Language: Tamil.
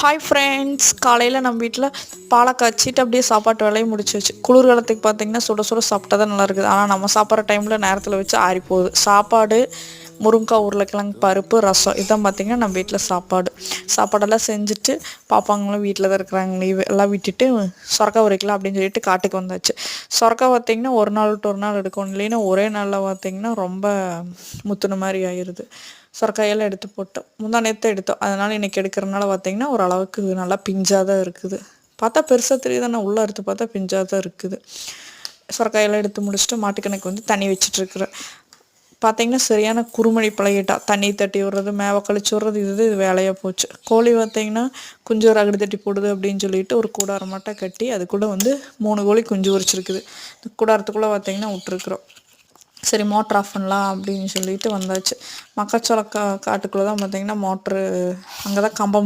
ஹாய் ஃப்ரெண்ட்ஸ் காலையில் நம்ம வீட்டில் பாலை காய்ச்சிட்டு அப்படியே சாப்பாட்டு வேலையை முடிச்சாச்சு குளிர்காலத்துக்கு பார்த்தீங்கன்னா சுட சுட சாப்பிட்டா தான் நல்லா இருக்குது. ஆனால் நம்ம சாப்பிட்ற டைமில் நேரத்தில் வச்சு ஆறி போகுது சாப்பாடு முருங்காய் உருளைக்கிழங்கு பருப்பு ரசம் இதான் பார்த்தீங்கன்னா நம்ம வீட்டில் சாப்பாடு. சாப்பாடெல்லாம் செஞ்சுட்டு பாப்பாங்களும் வீட்டில் தான் இருக்கிறாங்க. லீவு எல்லாம் விட்டுட்டு சொரக்காய் உரைக்கலாம் அப்படின்னு சொல்லிட்டு காட்டுக்கு வந்தாச்சு. சொரக்காய் பார்த்தீங்கன்னா ஒரு நாள் விட்டு ஒரு நாள் எடுக்கணும் இல்லைன்னா ஒரே நாளில் பார்த்தீங்கன்னா ரொம்ப முத்துன மாதிரி ஆயிடுது சொரக்காயெல்லாம் எடுத்து போட்டோம் முந்தா நேற்று எடுத்தோம். அதனால் இன்றைக்கி எடுக்கிறனால பார்த்தீங்கன்னா ஓரளவுக்கு நல்லா பிஞ்சாக தான் இருக்குது. பார்த்தா பெருசாக தெரியுது ஆனால் உள்ளே எடுத்து பார்த்தா பிஞ்சாக தான் இருக்குது. சொரக்காயெல்லாம் எடுத்து முடிச்சுட்டு மாட்டுக்கணக்கு வந்து தண்ணி வச்சிட்ருக்குறேன் பார்த்தீங்கன்னா சரியான குறுமணி பழகிட்டா. தண்ணி தட்டி விடுறது மேவை கழிச்சு விடுறது இது இது வேலையாக போச்சு. கோழி பார்த்தீங்கன்னா குஞ்சு ரகடு தட்டி போடுது அப்படின்னு சொல்லிட்டு ஒரு கூடாரம் மட்டும் கட்டி அதுக்குள்ளே வந்து மூணு கோழி குஞ்சு உரிச்சிருக்குது. இந்த கூடாரத்துக்குள்ளே பார்த்தீங்கன்னா விட்டுருக்குறோம். சரி மோட்ரு ஆஃப் பண்ணலாம் அப்படின்னு சொல்லிட்டு வந்தாச்சு. மக்காச்சோள கா காட்டுக்குள்ளே தான் பார்த்தீங்கன்னா மோட்ரு அங்கே தான் கம்பம்